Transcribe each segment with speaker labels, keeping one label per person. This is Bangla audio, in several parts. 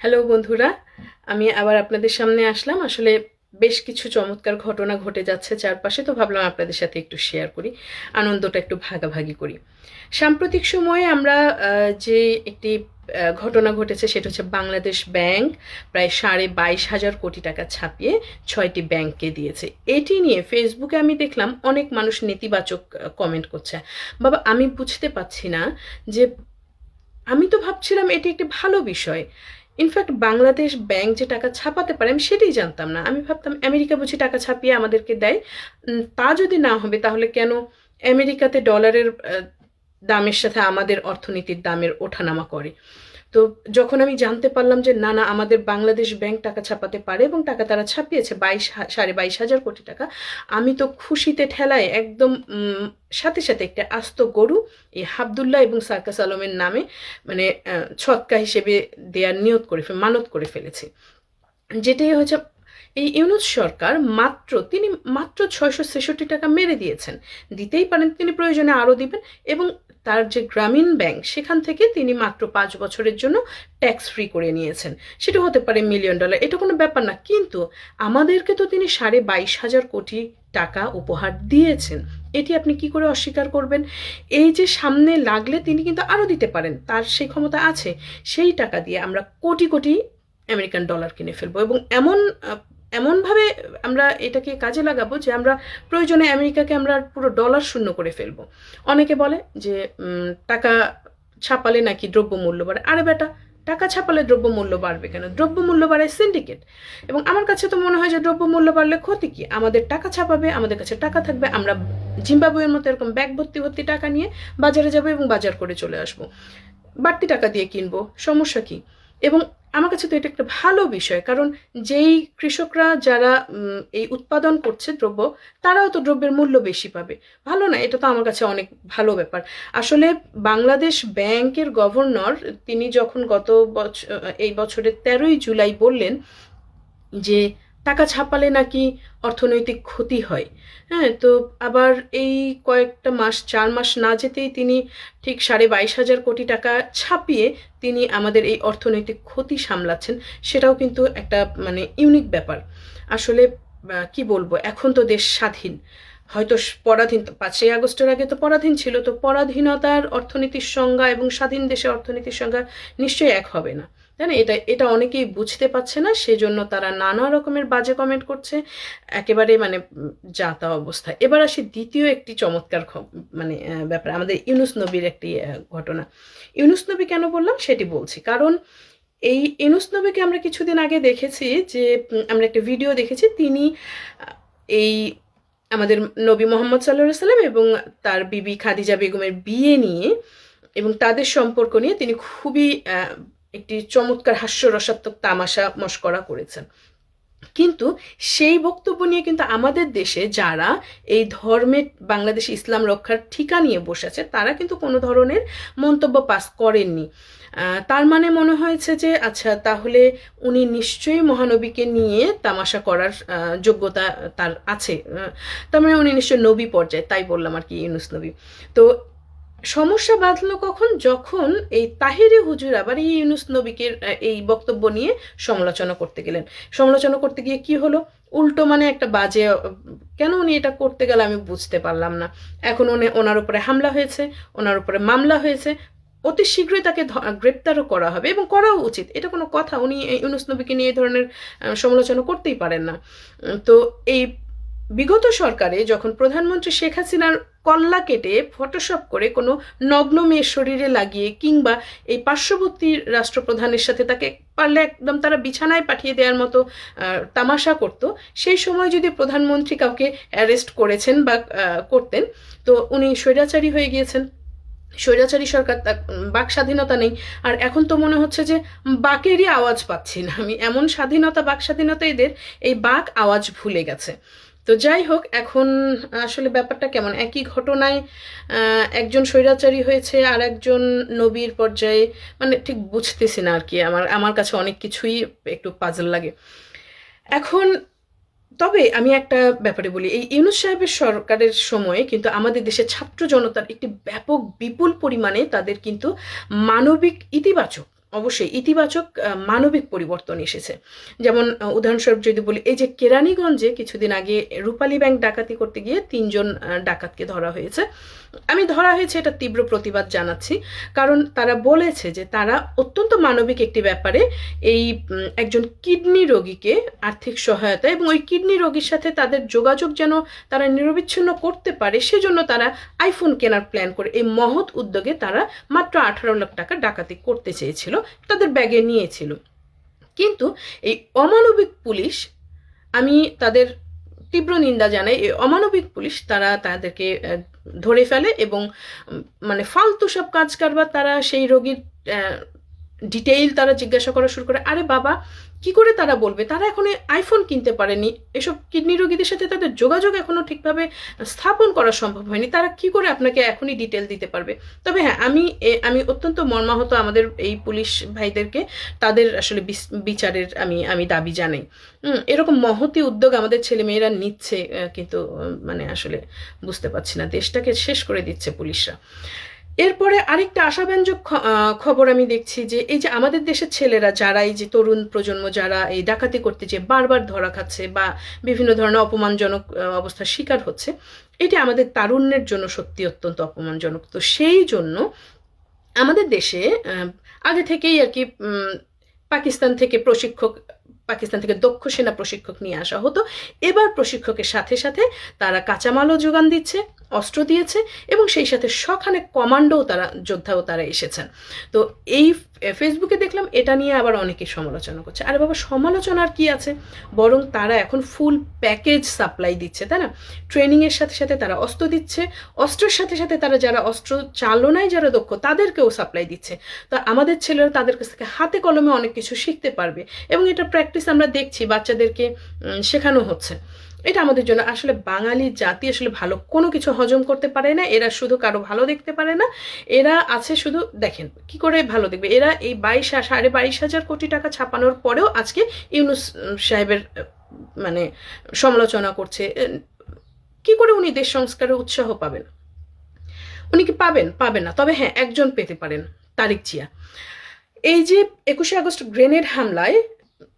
Speaker 1: হ্যালো বন্ধুরা, আমি আবার আপনাদের সামনে আসলাম। আসলে বেশ কিছু চমৎকার ঘটনা ঘটে যাচ্ছে চারপাশে, তো ভাবলাম আপনাদের সাথে একটু শেয়ার করি, আনন্দটা একটু ভাগাভাগি করি। সাম্প্রতিক সময়ে আমরা যে একটি ঘটনা ঘটেছে সেটা হচ্ছে বাংলাদেশ ব্যাংক প্রায় সাড়ে বাইশ হাজার কোটি টাকা ছাপিয়ে ছয়টি ব্যাংককে দিয়েছে। এটি নিয়ে ফেসবুকে আমি দেখলাম অনেক মানুষ নেতিবাচক কমেন্ট করছে। বাবা, আমি বুঝতে পারছি না যে, আমি তো ভাবছিলাম এটি একটি ভালো বিষয়। ইনফ্যাক্ট বাংলাদেশ ব্যাংক যে টাকা ছাপাতে পারে, আমি সেটাই জানতাম না। আমি ভাবতাম, আমেরিকা বুঝি টাকা ছাপিয়ে আমাদেরকে দেয়। তা যদি না হবে, তাহলে কেন আমেরিকাতে ডলারের দামের সাথে আমাদের অর্থনীতির দামের ওঠানামা করে? তো যখন আমি জানতে পারলাম যে না না, আমাদের বাংলাদেশ ব্যাংক টাকা ছাপাতে পারে এবং টাকা তারা ছাপিয়েছে বাইশ সাড়ে বাইশ হাজার কোটি টাকা, আমি তো খুশিতে ঠেলায় একদম সাথে সাথে একটা আস্ত গরু, এই হাবদুল্লাহ এবং সার্কাস আলমের নামে মানে ছৎকা হিসেবে দেওয়ার নিয়ত করে মানত করে ফেলেছি। যেটাই হচ্ছে, এই ইউনুস সরকার মাত্র, তিনি মাত্র ছয়শো ছেষট্টি টাকা মেরে দিয়েছেন। দিতেই পারেন, তিনি প্রয়োজনে আরও দিবেন এবং তার যে গ্রামীণ ব্যাংক, সেখান থেকে তিনি মাত্র পাঁচ বছরের জন্য ট্যাক্স ফ্রি করে নিয়েছেন। সেটা হতে পারে মিলিয়ন ডলার এটা কোনো ব্যাপার না। কিন্তু আমাদেরকে তো তিনি সাড়ে বাইশ হাজার কোটি টাকা উপহার দিয়েছেন। এটি আপনি কি করে অস্বীকার করবেন? এই যে সামনে লাগলে তিনি কিন্তু আরও দিতে পারেন। তার সেই ক্ষমতা আছে, সেই টাকা দিয়ে আমরা কোটি কোটি আমেরিকান ডলার কিনে ফেলব। এবং এমন এমনভাবে আমরা এটাকে কাজে লাগাবো যে আমরা প্রয়োজনে আমেরিকাকে আমরা পুরো ডলার শূন্য করে ফেলব। অনেকে বলে যে টাকা ছাপালে নাকি দ্রব্যমূল্য বাড়ে। আরে বেটা, টাকা ছাপালে দ্রব্যমূল্য বাড়বে কেন? দ্রব্যমূল্য বাড়ায় সিন্ডিকেট এবং আমার কাছে তো মনে হয় যে দ্রব্যমূল্য বাড়লে ক্ষতি কি? আমাদের টাকা ছাপাবে, আমাদের কাছে টাকা থাকবে, আমরা জিম্বাবুয়ের মতো এরকম ব্যাগ ভর্তি ভর্তি টাকা নিয়ে বাজারে যাব এবং বাজার করে চলে আসব। বাড়তি টাকা দিয়ে কিনবো, সমস্যা কি? এবং আমার কাছে তো এটা একটা ভালো বিষয়, কারণ যেই কৃষকরা যারা এই উৎপাদন করছে দ্রব্য, তারাও তো দ্রব্যের মূল্য বেশি পাবে। ভালো না, এটা তো আমার কাছে অনেক ভালো ব্যাপার। আসলে বাংলাদেশ ব্যাংকের গভর্নর, তিনি যখন গত বছর এই বছরের তেরোই জুলাই বললেন যে টাকা ছাপালে নাকি অর্থনৈতিক ক্ষতি হয়। হ্যাঁ তো আবার এই কয়েকটা মাস, চার মাস না যেতেই তিনি ঠিক সাড়ে বাইশ হাজার কোটি টাকা ছাপিয়ে তিনি আমাদের এই অর্থনৈতিক ক্ষতি সামলাচ্ছেন, সেটাও কিন্তু একটা মানে ইউনিক ব্যাপার। আসলে কি বলব, এখন তো দেশ স্বাধীন। হয়তো পরাধীন, পাঁচই আগস্টের আগে তো পরাধীন ছিল, তো পরাধীনতার অর্থনীতির সংজ্ঞা এবং স্বাধীন দেশের অর্থনীতির সংজ্ঞা নিশ্চয়ই এক হবে না। তাই না এটা এটা অনেকেই বুঝতে পারছে না সেজন্য তারা নানা রকমের বাজে কমেন্ট করছে একেবারে মানে উম, যা তা অবস্থা। এবার আসি দ্বিতীয় একটি চমৎকার মানে ব্যাপার আমাদের ইউনুস নবীর একটি ঘটনা। ইউনুস নবী কেন বললাম? সেটি বলছি। কারণ এই ইউনুস নবীকে আমরা কিছুদিন আগে দেখেছি যে আমরা একটা ভিডিও দেখেছি তিনি এই আমাদের নবী মোহাম্মদ সাল্লাহ সাল্লাম এবং তার বিবি খাদিজা বেগমের বিয়ে নিয়ে এবং তাদের সম্পর্ক নিয়ে তিনি খুবই একটি চমৎকার হাস্যরসাত্মক তামাশা মস্করা করেছেন। কিন্তু সেই বক্তব্য নিয়ে কিন্তু আমাদের দেশে যারা এই ধর্মের বাংলাদেশ ইসলাম রক্ষার ঠিকা নিয়ে বসেছে তারা কিন্তু কোনো ধরনের মন্তব্য পাস করেননি। তার মানে মনে হয়েছে যে আচ্ছা তাহলে উনি নিশ্চয়ই মহানবীকে নিয়ে তামাশা করার যোগ্যতা তার আছে। তার মানে উনি নিশ্চয়ই নবী পর্যায়ে, তাই বললাম আর কি ইউনুস নবী। তো সমস্যা বাঁধলো কখন? যখন এই তাহিরি হুজুর আবার এই ইউনুস নবীকে এই বক্তব্য নিয়ে সমালোচনা করতে গেলেন। সমালোচনা করতে গিয়ে কি হলো? উল্টো মানে একটা বাজে কেন উনি এটা করতে গেলে আমি বুঝতে পারলাম না। এখন উনি ওনার উপরে হামলা হয়েছে, ওনার উপরে মামলা হয়েছে। অতি শীঘ্রই তাকে গ্রেপ্তারও করা হবে এবং করাও উচিত। এটা কোনো কথা। উনি ইউনুস নবীকে নিয়ে এই ধরনের সমালোচনা করতেই পারেন না। তো এই বিগত সরকারে যখন প্রধানমন্ত্রী শেখ হাসিনার কল্লা কেটে ফটোশপ করে কোনো নগ্ন মেয়ের শরীরে লাগিয়ে কিংবা এই পার্শ্ববর্তী রাষ্ট্রপ্রধানের সাথে তাকে পারলে একদম তারা বিছানায় পাঠিয়ে দেওয়ার মতো তামাশা করত, সেই সময় যদি প্রধানমন্ত্রী কাউকে অ্যারেস্ট করেছেন বা করতেন, তো উনি স্বৈরাচারী হয়ে গিয়েছেন। স্বৈরাচারী সরকার বাক স্বাধীনতা নেই। আর এখন তো মনে হচ্ছে যে বাকেরই আওয়াজ পাচ্ছি না। আমি এমন স্বাধীনতা, বাক স্বাধীনতা এদের, এই বাক আওয়াজ ভুলে গেছে। তো যাই হোক, এখন আসলে ব্যাপারটা কেমন? একই ঘটনায় একজন স্বৈরাচারী হয়েছে আর একজন নবীর পর্যায়ে মানে ঠিক বুঝতেছি না আর কি আমার আমার কাছে অনেক কিছুই একটু পাজল লাগে। এখন, তবে আমি একটা ব্যাপারে বলি। এই ইউনুস সাহেবের সরকারের সময়ে কিন্তু আমাদের দেশের ছাত্র জনতার একটি ব্যাপক, বিপুল পরিমাণে তাদের কিন্তু মানবিক ইতিবাচক অবশ্যই ইতিবাচক মানবিক পরিবর্তন এসেছে। যেমন উদাহরণস্বরূপ যদি বলি, এই যে কেরানীগঞ্জে কিছুদিন আগে রূপালী ব্যাংক ডাকাতি করতে গিয়ে তিনজন ডাকাতকে ধরা হয়েছে। আমি ধরা হয়েছে এটা তীব্র প্রতিবাদ জানাচ্ছি, কারণ তারা বলেছে যে তারা অত্যন্ত মানবিক একটি ব্যাপারে এই একজন কিডনি রোগীকে আর্থিক সহায়তা এবং ওই কিডনি রোগীর সাথে তাদের যোগাযোগ যেন তারা নিরবিচ্ছিন্ন করতে পারে, সেজন্য তারা আইফোন কেনার প্ল্যান করে, এই মহৎ উদ্যোগে তারা মাত্র আঠারো লাখ টাকা ডাকাতি করতে চেয়েছিল। তাদের ব্যাগে নিয়েছিল। কিন্তু এই অমানবিক পুলিশ, আমি তাদের তীব্র নিন্দা জানাই, এই অমানবিক পুলিশ তারা তাদেরকে ধরে ফেলে এবং মানে ফালতু সব কাজ কারবার তারা সেই রোগীর ডিটেইল তারা জিজ্ঞাসা করা শুরু করে। আরে বাবা কি করে তারা বলবে? তারা এখনও আইফোন কিনতে পারেনি। এসব কিডনি রোগীদের সাথে তাদের যোগাযোগ এখনও ঠিকভাবে স্থাপন করা সম্ভব হয়নি। তারা কি করে আপনাকে এখনই ডিটেল দিতে পারবে? তবে হ্যাঁ আমি আমি অত্যন্ত মর্মাহত আমাদের এই পুলিশ ভাইদেরকে। তাদের আসলে বিচারের আমি আমি দাবি জানাই। এরকম মহতি উদ্যোগ আমাদের ছেলেমেয়েরা নিচ্ছে কিন্তু মানে আসলে বুঝতে পারছি না। দেশটাকে শেষ করে দিচ্ছে পুলিশরা। এরপরে আরেকটা আশাব্যঞ্জক খবর আমি দেখছি যে এই যে আমাদের দেশের ছেলেরা যারা, এই যে তরুণ প্রজন্ম যারা এই ডাকাতি করতে যে বারবার ধরা খাচ্ছে বা বিভিন্ন ধরনের অপমানজনক অবস্থার শিকার হচ্ছে, এটি আমাদের তারুণ্যের জন্য সত্যি অত্যন্ত অপমানজনক। তো সেই জন্য আমাদের দেশে আগে থেকেই আর কি পাকিস্তান থেকে প্রশিক্ষক, পাকিস্তান থেকে দক্ষ সেনা প্রশিক্ষক নিয়ে আসা হতো। এবার প্রশিক্ষকের সাথে সাথে তারা কাঁচামালও যোগান দিচ্ছে অস্ত্র দিয়েছে এবং সেই সাথে সখানে কমান্ডোও তারা, যোদ্ধাও তারা এসেছেন। তো এই ফেসবুকে দেখলাম এটা নিয়ে আবার অনেকে সমালোচনা করছে। আরে বাবা সমালোচনার কি আছে? বরং তারা এখন ফুল প্যাকেজ সাপ্লাই দিচ্ছে, তাই না? ট্রেনিংয়ের সাথে সাথে তারা অস্ত্র দিচ্ছে, অস্ত্রের সাথে সাথে তারা যারা অস্ত্র চালনায় যারা দক্ষ, তাদেরকেও সাপ্লাই দিচ্ছে। তো আমাদের ছেলেরা তাদের কাছ থেকে হাতে কলমে অনেক কিছু শিখতে পারবে এবং এটা প্র্যাকটিস আমরা দেখছি, বাচ্চাদেরকে শেখানো হচ্ছে। এটা আমাদের জন্য আসলে বাঙালি জাতি আসলে ভালো। কোনো কিছু হজম করতে পারে না, এরা শুধু কারও ভালো দেখতে পারে না, এরা আছে শুধু, দেখেন, কি করে ভালো দেখবে? এরা এই বাইশ সাড়ে বাইশ হাজার কোটি টাকা ছাপানোর পরেও আজকে ইউনুস সাহেবের মানে সমালোচনা করছে। কি করে উনি দেশ সংস্কারের উৎসাহ পাবেন? উনি কি পাবেন? পাবেন না। তবে হ্যাঁ একজন পেতে পারেন, তারিক জিয়া। এই যে একুশে আগস্ট গ্রেনেড হামলায়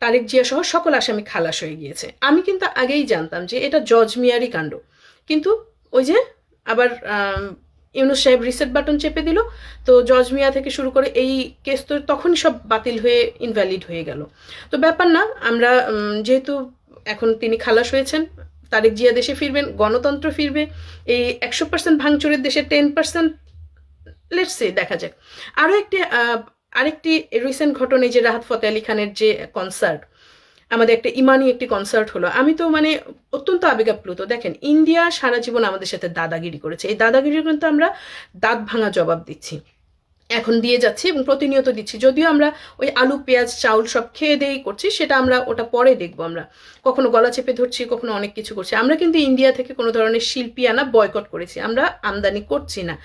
Speaker 1: তারেক জিয়া সহ সকল আসামি খালাস হয়ে গিয়েছে। আমি কিন্তু আগেই জানতাম যে এটা জজ মিয়ারই কাণ্ড। কিন্তু ওই যে আবার ইউনুস সাহেব রিসেট বাটন চেপে দিল, তো জজ মিয়া থেকে শুরু করে এই কেস তো তখনই সব বাতিল হয়ে ইনভ্যালিড হয়ে গেল। তো ব্যাপার না, আমরা যেহেতু এখন তিনি খালাস হয়েছেন, তারেক জিয়া দেশে ফিরবেন, গণতন্ত্র ফিরবে, এই একশো পার্সেন্ট ভাঙচুরের দেশে টেন পার্সেন্ট লেটসে দেখা যাক। আরও একটি আরেকটি রিসেন্ট ঘটনা এই যে রাহাত ফতে আলী খানের যে কনসার্ট আমাদের একটা ইমানি একটি কনসার্ট হলো। আমি তো মানে অত্যন্ত আবেগাপ্লুত। দেখেন, ইন্ডিয়া সারা জীবন আমাদের সাথে দাদাগিরি করেছে। এই দাদাগিরির কিন্তু আমরা দাঁত ভাঙা জবাব দিচ্ছি। এখন দিয়ে যাচ্ছি এবং প্রতিনিয়ত দিচ্ছি। যদিও আমরা ওই আলু, পেঁয়াজ, চাউল সব খেয়ে দেই করছি, সেটা আমরা ওটা পরে দেখব আমরা। কখনো গলা চেপে ধরছি, কখনো অনেক কিছু করছি। আমরা কিন্তু ইন্ডিয়া থেকে কোনো ধরনের শিল্পী আনা বয়কট করেছি। আমরা আমদানি করছি না।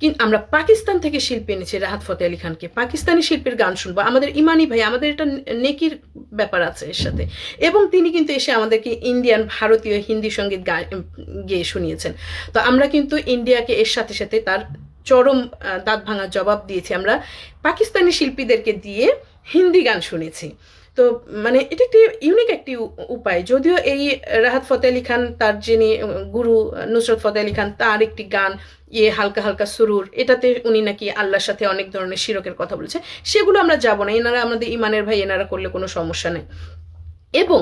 Speaker 1: কিন্তু আমরা পাকিস্তান থেকে শিল্পী এনেছি, রাহাত ফতে আলী খানকে। পাকিস্তানি শিল্পীর গান শুনব। আমাদের ইমানি ভাই, আমাদের এটা নেকির ব্যাপার আছে এর সাথে। এবং তিনি কিন্তু এসে আমাদেরকে ইন্ডিয়ান, ভারতীয়, হিন্দি সংগীত গেয়ে শুনিয়েছেন। তো আমরা কিন্তু ইন্ডিয়াকে এর সাথে সাথে তার চরম দাঁত ভাঙার জবাব দিয়েছি আমরা। পাকিস্তানি শিল্পীদেরকে দিয়ে হিন্দি গান শুনেছি। তো মানে এটা একটি ইউনিক একটি উপায়। যদিও এই রাহাত ফতে আলী খান, তার যিনি গুরু, নুসরত ফতে আলী খান, তার একটি গান ইয়ে হালকা হালকা সুরুর, এটাতে উনি নাকি আল্লাহর সাথে অনেক ধরনের শিরকের কথা বলেছে। সেগুলো আমরা যাব না। এনারা আমাদের ইমানের ভাই, এনারা করলে কোনো সমস্যা নেই। এবং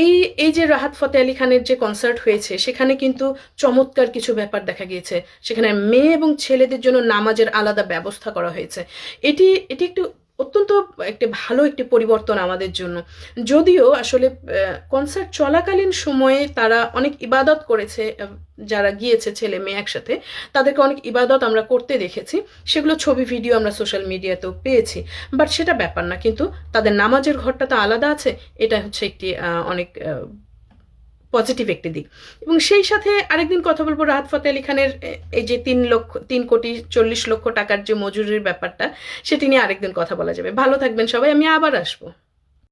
Speaker 1: এই এই যে রাহাত ফতে আলী খানের যে কনসার্ট হয়েছে, সেখানে কিন্তু চমৎকার কিছু ব্যাপার দেখা গিয়েছে। সেখানে মেয়ে এবং ছেলেদের জন্য নামাজের আলাদা ব্যবস্থা করা হয়েছে। এটি এটি একটু অত্যন্ত একটি ভালো একটি পরিবর্তন আমাদের জন্য। যদিও আসলে কনসার্ট চলাকালীন সময়ে তারা অনেক ইবাদত করেছে যারা গিয়েছে ছেলে মেয়ে একসাথে, তাদেরকে অনেক ইবাদত আমরা করতে দেখেছি। সেগুলো ছবি, ভিডিও আমরা সোশ্যাল মিডিয়াতেও পেয়েছি। বাট সেটা ব্যাপার না, কিন্তু তাদের নামাজের ঘরটা তো আলাদা আছে। এটা হচ্ছে একটি অনেক পজিটিভ একটি দিক। এবং সেই সাথে আরেকদিন কথা বলব রাহাত ফতে আলী খানের এই যে তিন লক্ষ, তিন কোটি চল্লিশ লক্ষ টাকার যে মজুরির ব্যাপারটা, সেটি নিয়ে আরেকদিন কথা বলা যাবে। ভালো থাকবেন সবাই, আমি আবার আসব।